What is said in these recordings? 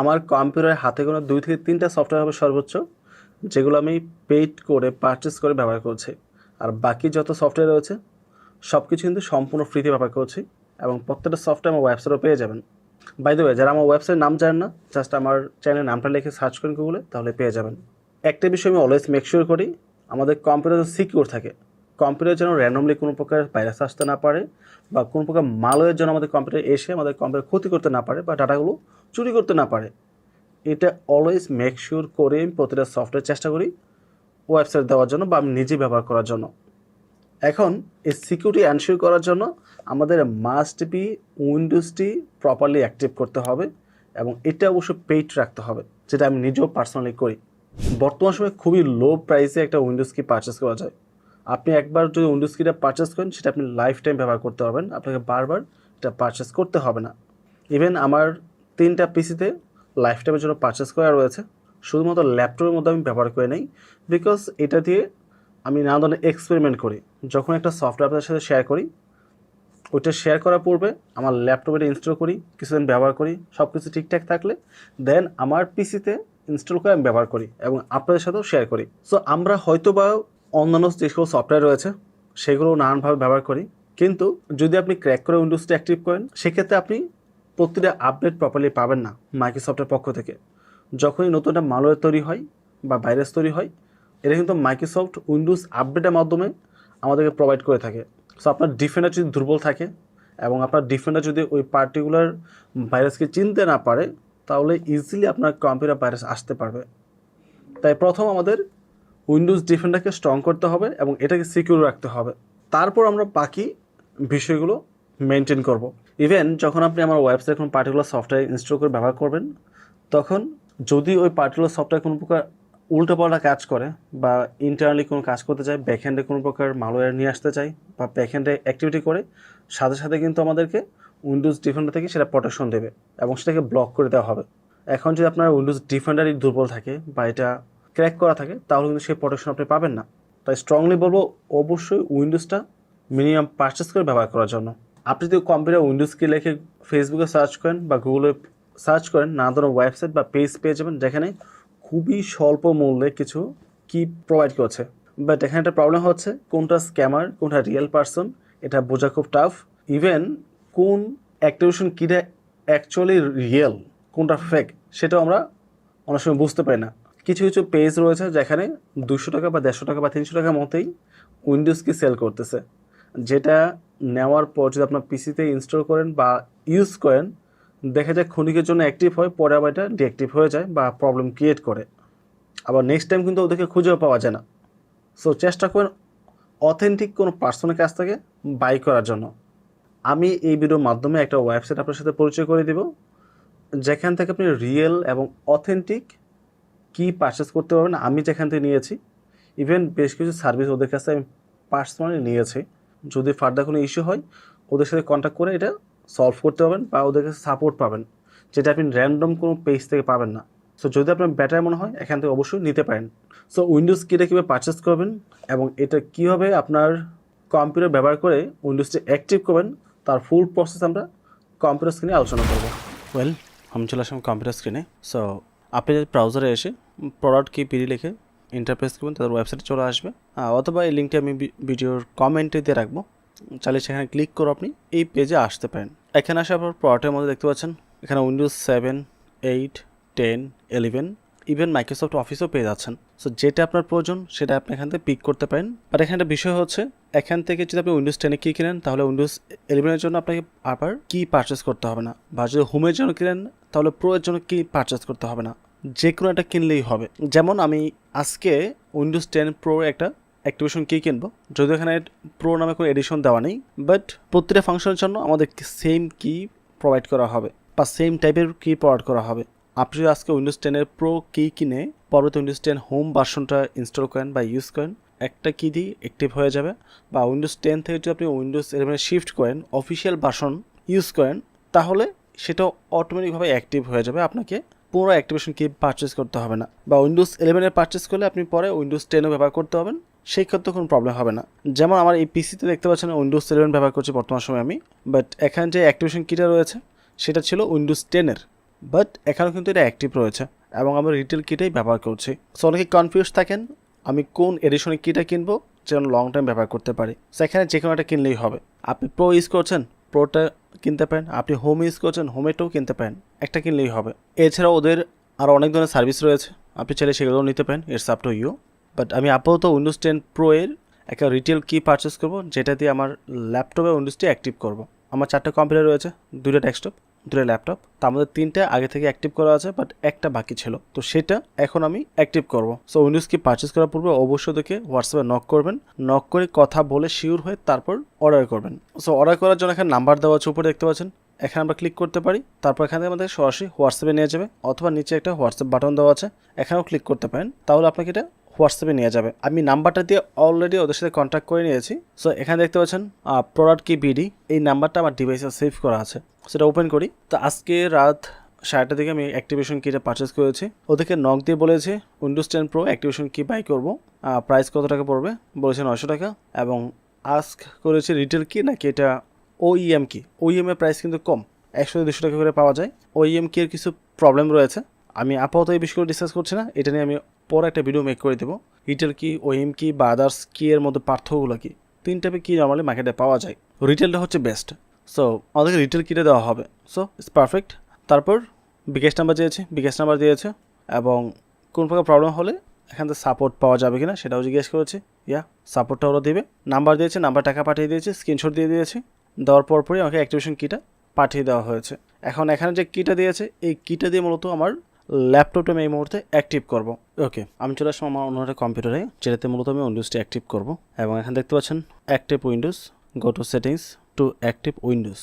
আমার কম্পিউটারে হাতে কোনো দুই থেকে তিনটা সফটওয়্যার হবে সর্বোচ্চ, যেগুলো আমি পেইড করে পারচেস করে ব্যবহার করছি। আর বাকি যত সফটওয়্যার রয়েছে সব কিছু কিন্তু সম্পূর্ণ ফ্রিতে ব্যবহার করছি এবং প্রত্যেকটা সফটওয়্যার আমার ওয়েবসাইটও পেয়ে যাবেন। বাই দ্য ওয়ে যারা আমার ওয়েবসাইট নাম জানেন না জাস্ট আমার চ্যানেলের নামটা লিখে সার্চ করেন গুগলে তাহলে পেয়ে যাবেন। একটা বিষয় আমি অলওয়েজ মেক শিওর করি, আমাদের কম্পিউটার সিকিউর থাকে। কম্পিউটার যেন র্যান্ডমলি কোনো প্রকার ভাইরাস আসতে না পারে বা কোনো প্রকার মালয়ের জন্য আমাদের কম্পিউটার এসে আমাদের কম্পিউটার ক্ষতি করতে না পারে বা ডাটাগুলো চুরি করতে না পারে। এটা অলওয়েজ মেক শিওর করে আমি প্রতিটা সফটওয়্যার চেষ্টা করি ওয়েবসাইট দেওয়ার জন্য বা আমি নিজে ব্যবহার করার জন্য। এখন এই সিকিউরিটি এনশিওর করার জন্য আমাদের মাস্ট বি উইন্ডোজটি প্রপারলি অ্যাক্টিভ করতে হবে এবং এটা অবশ্য পেইড রাখতে হবে, যেটা আমি নিজেও পার্সোনালি করি। বর্তমান সময়ে খুবই লো প্রাইসে একটা উইন্ডোজ কি পারচেস করা যায়। আপনি একবার যদি উইন্ডোজ কিটা পারচেস করেন, সেটা আপনি লাইফ টাইম ব্যবহার করতে পারবেন। আপনাকে বারবার এটা পারচেস করতে হবে না। ইভেন আমার তিনটা পিসিতে লাইফ টাইমের জন্য পারচেস করা রয়েছে। শুধুমাত্র ল্যাপটপের মধ্যে আমি ব্যবহার করে নেই। বিকজ এটা দিয়ে আমি নানা ধরনের এক্সপেরিমেন্ট করি। যখন একটা সফটওয়্যার আপনাদের সাথে শেয়ার করি, ওইটা শেয়ার করার পূর্বে আমার ল্যাপটপে ইনস্টল করি, কিছুদিন ব্যবহার করি সব কিছু ঠিকঠাক থাকলে দেন আমার পিসিতে ইনস্টল করে আমি ব্যবহার করি এবং আপনাদের সাথেও শেয়ার করি। সো আমরা হয়তো বা অন্যান্য যে সকল সফটওয়্যার রয়েছে, সেগুলো নানানভাবে ব্যবহার করি। কিন্তু যদি আপনি ক্র্যাক করে উইন্ডোজটা অ্যাক্টিভ করেন, সেক্ষেত্রে আপনি প্রতিটা আপডেট প্রপারলি পাবেন না মাইক্রোসফটের পক্ষ থেকে। যখনই নতুন একটা মালওয়্যার তৈরি হয় বা ভাইরাস তৈরি হয়, এটা কিন্তু মাইক্রোসফট উইন্ডোজ আপডেটের মাধ্যমে আমাদেরকে প্রোভাইড করে থাকে। সো আপনার ডিফেন্ডার যদি দুর্বল থাকে এবং আপনার ডিফেন্ডার যদি ওই পার্টিকুলার ভাইরাসকে চিনতে না পারে, তাহলে ইজিলি আপনার কম্পিউটার ভাইরাস আসতে পারবে। তাই প্রথম আমাদের উইন্ডোজ ডিফেন্ডারকে স্ট্রং করতে হবে এবং এটাকে সিকিউর রাখতে হবে। তারপর আমরা বাকি বিষয়গুলো মেনটেন করব। ইভেন যখন আপনি আমার ওয়েবসাইট কোনো পার্টিকুলার সফটওয়্যার ইনস্টল করে ব্যবহার করবেন, তখন যদি ওই পার্টিকুলার সফটওয়্যার কোনো প্রকার উল্টোপাল্টা কাজ করে বা ইন্টারনালি কোনো কাজ করতে চায় ব্যাকহ্যান্ডে কোনো প্রকার মালওয়্যার নিয়ে আসতে চাই বা ব্যাকহ্যান্ডে অ্যাক্টিভিটি করে, সাথে সাথে কিন্তু আমাদেরকে উইন্ডোজ ডিফেন্ডার থেকে সেটা প্রোটেকশন দেবে এবং সেটাকে ব্লক করে দেওয়া হবে। এখন যদি আপনার উইন্ডোজ ডিফেন্ডারই দুর্বল থাকে বা এটা ক্র্যাক করা থাকে, তাহলে কিন্তু সেই প্রোটেকশন আপনি পাবেন না। তাই স্ট্রংলি বলব, অবশ্যই উইন্ডোজটা মিনিমাম পারচেস করে ব্যবহার করার জন্য। আপনি যদি কম্পিউটার উইন্ডোজকে লিখে ফেসবুকে সার্চ করেন বা গুগলে সার্চ করেন, নানা ধরনের ওয়েবসাইট বা পেজ পেয়ে যাবেন, যেখানে খুবই স্বল্প মূল্যে কিছু কি প্রোভাইড করছে। বাট এখানে একটা প্রবলেম হচ্ছে, কোনটা স্ক্যামার কোনটা রিয়েল পারসন এটা বোঝা খুব টাফ ইভেন কোন অ্যাক্টিভেশন কিটা অ্যাকচুয়ালি রিয়েল কোনটা ফেক সেটাও আমরা অনেক সময় বুঝতে পারি না। কিছু কিছু পেজ রয়েছে যেখানে দুশো টাকা বা দেড়শো টাকা বা তিনশো টাকার মতোই উইন্ডোজ কি সেল করতেছে। যেটা নেওয়ার পর যদি আপনার পিসিতে ইনস্টল করেন বা ইউজ করেন, দেখা যায় ক্ষণিকের জন্য অ্যাক্টিভ হয়, পরে আবার এটা ডিঅ্যাক্টিভ হয়ে যায় বা প্রবলেম ক্রিয়েট করে। আবার নেক্সট টাইম কিন্তু ওদেরকে খুঁজেও পাওয়া যায় না। সো চেষ্টা করেন অথেন্টিক কোনো পার্সনের কাছ থেকে বাই করার জন্য। আমি এই ভিডিওর মাধ্যমে একটা ওয়েবসাইট আপনার সাথে পরিচয় করে দেব, যেখান থেকে আপনি রিয়েল এবং অথেন্টিক কি পারচেস করতে পারবেন, আমি যেখান থেকে নিয়েছি। ইভেন বেশ কিছু সার্ভিস ওদের কাছে আমি পার্সোনালি নিয়েছি। যদি ফার্দার কোনো ইস্যু হয়, ওদের সাথে কন্ট্যাক্ট করে এটা সলভ করতে পারবেন বা ওদের কাছে সাপোর্ট পাবেন। যেটা আপনি র্যান্ডম কোনো পেজ থেকে পাবেন না। সো যদি আপনার ব্যাটার মনে হয়, এখান থেকে অবশ্যই নিতে পারেন। সো উইন্ডোজ কিটা কীভাবে পারচেস করবেন এবং এটা কীভাবে আপনার কম্পিউটার ব্যবহার করে উইন্ডোজটি অ্যাক্টিভ করবেন, তার ফুল প্রসেস আমরা কম্পিউটার স্ক্রিনে আলোচনা করব। ওয়েল আমি চলে আসলাম কম্পিউটার স্ক্রিনে সো আপনি যদি ব্রাউজারে এসে প্রোডাক্ট কি পিডি লিখে ইন্টারপ্রেস করবেন, তাদের ওয়েবসাইটে চলে আসবে। অথবা এই লিঙ্কটি আমি ভিডিওর কমেন্টে দিয়ে রাখব। চাইলে সেখানে ক্লিক করে আপনি এই পেজে আসতে পারেন। এখানে আসার পর প্রোডাক্টের মধ্যে দেখতে পাচ্ছেন, এখানে Windows seven eight ten eleven even Microsoft অফিসও পেয়ে যাচ্ছেন। সো যেটা আপনার প্রয়োজন, সেটা আপনি এখান থেকে পিক করতে পারেন। আর এখানে একটা বিষয় হচ্ছে, এখান থেকে যদি আপনি উইন্ডোজ টেনে কি কিনেন, তাহলে উইন্ডোজ ইলেভেনের জন্য আপনাকে আবার কি পারচেস করতে হবে না। বা যদি হোমের জন্য কিনেন, তাহলে প্রো এর জন্য কি পারচেস করতে হবে না। যে কোনো একটা কিনলেই হবে। যেমন আমি আজকে উইন্ডোজ টেন প্রো একটা অ্যাক্টিভেশন কি কিনবো। যদিও এখানে প্রো নামে কোনো এডিশন দেওয়া নেই বাট প্রতিটা ফাংশনের জন্য আমাদের সেম কি প্রোভাইড করা হবে, বা সেম টাইপের কি প্রোভাইড করা হবে। আপনি আজকে উইন্ডোজ টেনের প্রো কি কিনে পরবর্তী উইন্ডোজ টেন হোম ভার্সনটা ইনস্টল করেন বা ইউজ করেন, একটা কি দিয়ে অ্যাক্টিভ হয়ে যাবে বা উইন্ডোজ টেন থেকে যদি আপনি উইন্ডোজ ইলেভেনে শিফট করেন অফিসিয়াল ভার্সন ইউজ করেন, তাহলে সেটা অটোমেটিকভাবে অ্যাক্টিভ হয়ে যাবে, আপনাকে পুরো অ্যাক্টিভেশন কি পারচেস করতে হবে না বা উইন্ডোজ ইলেভেনের পারচেস করলে আপনি পরে উইন্ডোজ টেনও ব্যবহার করতে হবেন সেই ক্ষেত্রে কোনো প্রবলেম হবে না। যেমন আমার এই পিসিতে দেখতে পাচ্ছেন উইন্ডোজ ইলেভেন ব্যবহার করছি বর্তমান সময় আমি বাট এখানে যে অ্যাক্টিভেশন কিটা রয়েছে, সেটা ছিল উইন্ডোজ টেনের বাট এখানেও কিন্তু এটা অ্যাক্টিভ রয়েছে এবং আমরা রিটেল কিটাই ব্যবহার করছি। সো অনেকে কনফিউজ থাকেন, আমি কোন এডিশনের কিটা কিনবো যেন লং টাইম ব্যবহার করতে পারি। সো এখানে যে কোনো একটা কিনলেই হবে। আপনি প্রো ইউজ করছেন প্রোটা কিনতে পারেন। আপনি হোম ইউজ করছেন হোমেটাও কিনতে পারেন। একটা কিনলেই হবে। এছাড়া ওদের আরও অনেক ধরনের সার্ভিস রয়েছে। আপনি চাইলে সেগুলোও নিতে পারেন it's up to you but আমি আপাতত উইন্ডোজ টেন প্রো এর একটা রিটেল কি পারচেস করব, যেটা দিয়ে আমার ল্যাপটপে উইন্ডোজটি অ্যাক্টিভ করব। আমার চারটে কম্পিউটার রয়েছে দুটো ডেস্কটপ দুটো ল্যাপটপ তার আমাদের তিনটা আগে থেকে অ্যাক্টিভ করা আছে বাট একটা বাকি ছিল। তো সেটা এখন আমি অ্যাক্টিভ করব। সো উইন্ডোজ কি পারচেস করার পূর্বে অবশ্যই দেখে হোয়াটসঅ্যাপে নক করবেন। নক করে কথা বলে শিওর হয়ে তারপর অর্ডার করবেন। সো অর্ডার করার জন্য এখানে নাম্বার দেওয়া আছে, উপরে দেখতে পাচ্ছেন। এখানে আমরা ক্লিক করতে পারি, তারপর এখানে আমাদের সরাসরি হোয়াটসঅ্যাপে নিয়ে যাবে, অথবা নিচে একটা হোয়াটসঅ্যাপ বাটন দেওয়া আছে, এখানেও ক্লিক করতে পারেন, তাহলে আপনাকে এটা হোয়াটসঅ্যাপে নিয়ে যাবে। আমি নাম্বারটা দিয়ে অলরেডি ওদের সাথে কন্ট্যাক্ট করে নিয়েছি সো এখানে দেখতে পাচ্ছেন প্রোডাক্ট কি বিডি এই নাম্বারটা আমার ডিভাইসে সেভ করা আছে। সেটা ওপেন করি, তো আজকে রাত সাড়েটার দিকে আমি অ্যাক্টিভেশন কিটা পারচেস করেছি, ওদেরকে নক দিয়ে বলেছে Windows ten Pro activation key buy করব প্রাইস কত টাকা পড়বে? বলেছে নয়শো টাকা, এবং আস্ক করেছে রিটেল কি নাকি এটা ওইএম কি ওইএম এর প্রাইস কিন্তু কম। একশো দুশো টাকা করে পাওয়া যায়। ওইএম কি এর কিছু প্রবলেম রয়েছে। আমি আপাতত এই বিষয়গুলো ডিসকাস করছি না। এটা নিয়ে আমি পরে একটা ভিডিও মেক করে দেবো। রিটেল কি ওএম কি বা আদার্স কি এর মধ্যে পার্থক্যগুলো কি? তিন টাইপের কি নর্মালি মার্কেটে পাওয়া যায়? রিটেলটা হচ্ছে বেস্ট সো আমাদেরকে রিটেল কিটে দেওয়া হবে। সো ইটস পারফেক্ট তারপর বিকাশ নাম্বার দিয়েছে। বিকাশ নাম্বার দিয়েছে। এবং কোন প্রকার প্রবলেম হলে এখান থেকে সাপোর্ট পাওয়া যাবে কিনা সেটাও জিজ্ঞেস করেছে। ইয়া সাপোর্টটা ওরা দেবে। নাম্বার দিয়েছে নাম্বার টাকা পাঠিয়ে দিয়েছে স্ক্রিনশট দিয়ে দিয়েছে। দেওয়ার পর পরই আমাকে অ্যাক্টিভেশন কিটা পাঠিয়ে দেওয়া হয়েছে। এখন এখানে যে কিটা দিয়েছে, এই কিটা দিয়ে মূলত আমার ল্যাপটপটা আমি এই মুহূর্তে অ্যাক্টিভ করব। ওকে আমি চলে আসলাম আমার অন্য একটা কম্পিউটারে যেটাতে মূলত আমি উইন্ডোজটি অ্যাক্টিভ করব। এবং এখানে দেখতে পাচ্ছেন active Windows go to settings to active Windows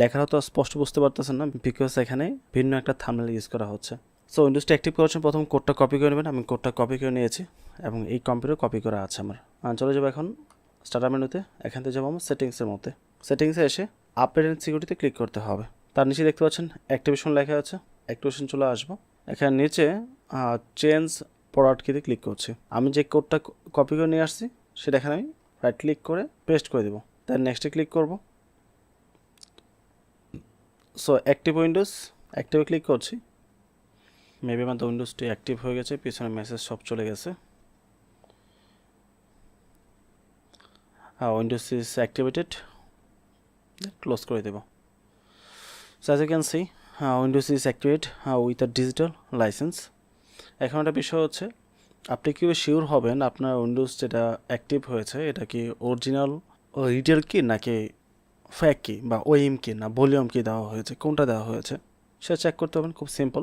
লেখাটা তো স্পষ্ট বুঝতে পারতেছেন না বিকজ এখানে ভিন্ন একটা থামনেল ইউজ করা হচ্ছে। সো উইন্ডোজটা অ্যাক্টিভ করার জন্য প্রথম কোডটা কপি করে নেবেন। আমি কোডটা কপি করে নিয়েছি, এবং এই কম্পিউটার কপি করা আছে আমার। চলে যাব এখন স্টার্টার মেনুতে এখান থেকে যাব আমার সেটিংসের মধ্যে। সেটিংসে এসে আপডেট অ্যান্ড সিকিউরিটিতে ক্লিক করতে হবে। তার নিচে দেখতে পাচ্ছেন অ্যাক্টিভেশন লেখা আছে। অ্যাক্টিভেশন চলে আসব। এখানে নিচে চেঞ্জ প্রোডাক্ট কিতে ক্লিক করছি। আমি যে কোডটা কপি করে নিয়ে আসছি, সেটা এখানে আমি রাইট ক্লিক করে পেস্ট করে দেবো। তার নেক্সটে ক্লিক করব। সো অ্যাক্টিভ উইন্ডোজ অ্যাক্টিভে ক্লিক করছি। মেবি আমাদের উইন্ডোজটি অ্যাক্টিভ হয়ে গেছে, পিছনে মেসেজ সব চলে গেছে। উইন্ডোজ ইজ অ্যাক্টিভেটেড ক্লোজ করে দেব। So as you can see Windows is activate with a digital licence এখন একটা বিষয় হচ্ছে, আপনি কীভাবে শিওর হবেন আপনার উইন্ডোজ যেটা অ্যাক্টিভ হয়েছে, এটা কি অরিজিনাল রিটেল কি নাকি ফ্যাক কি বা ওএম কি না ভলিউম কি দেওয়া হয়েছে, কোনটা দেওয়া হয়েছে? সেটা চেক করতে হবেন খুব সিম্পল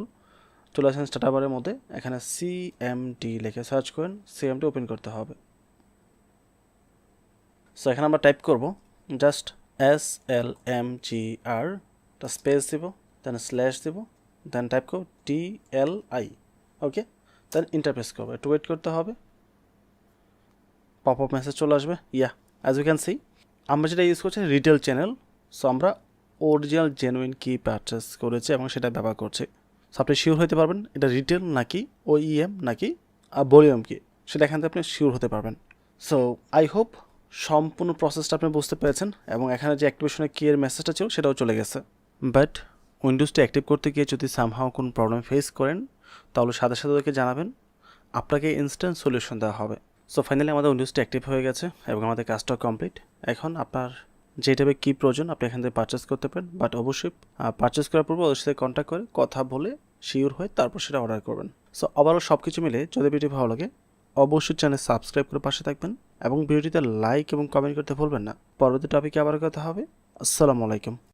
চলে আসেন স্টার্টাবারের মধ্যে, এখানে সিএমডি লিখে সার্চ করেন সিএমডি ওপেন করতে হবে। সো এখানে আমরা টাইপ করব just S L M G R space দিব দেন স্ল্যাশ দিব দেন টাইপ করব টি এল আই ওকে দেন ইন্টারপ্রেস করব, একটু ওয়েট করতে হবে। পপ আপ মেসেজ চলে আসবে yeah as you can see আমরা যেটা ইউজ করছি রিটেল চ্যানেল সো আমরা অরিজিনাল জেনুইন কি পারচেস করেছি এবং সেটা ব্যবহার করছি। সো আপনি শিওর হতে পারবেন, এটা রিটেল নাকি ও ইএম নাকি ভলিউম কি, সেটা এখান থেকে আপনি শিওর হতে পারবেন। সো আই হোপ সম্পূর্ণ প্রসেসটা আপনি বুঝতে পেরেছেন এবং এখানে যে অ্যাক্টিভেশনের কি এর মেসেজটা ছিল সেটাও চলে গেছে। বাট উইন্ডোজটা অ্যাক্টিভ করতে গিয়ে যদি সামহাও কোনো প্রবলেম ফেস করেন, তাহলে সাথে সাথে ওদেরকে জানাবেন। আপনাকে ইনস্ট্যান্ট সলিউশন দেওয়া হবে। সো ফাইনালি আমাদের উইন্ডোজটা অ্যাক্টিভ হয়ে গেছে এবং আমাদের কাজটা কমপ্লিট এখন আপনার যে টাইপের কী প্রয়োজন, আপনি এখান থেকে পারচেস করতে পারেন। বাট অবশ্যই পারচেস করার পূর্বে ওদের সাথে কন্ট্যাক্ট করে কথা বলে শিওর হয়ে তারপর সেটা অর্ডার করবেন। সো ওভারঅল সব কিছু মিলে যদি ভিডিও ভালো লাগে, অবশ্যই চ্যানেল সাবস্ক্রাইব করে পাশে থাকবেন। এবং ভিডিওটিতে লাইক এবং কমেন্ট করতে ভুলবেন না। পরবর্তী টপিকে আবার কথা হবে। আসসালামু আলাইকুম।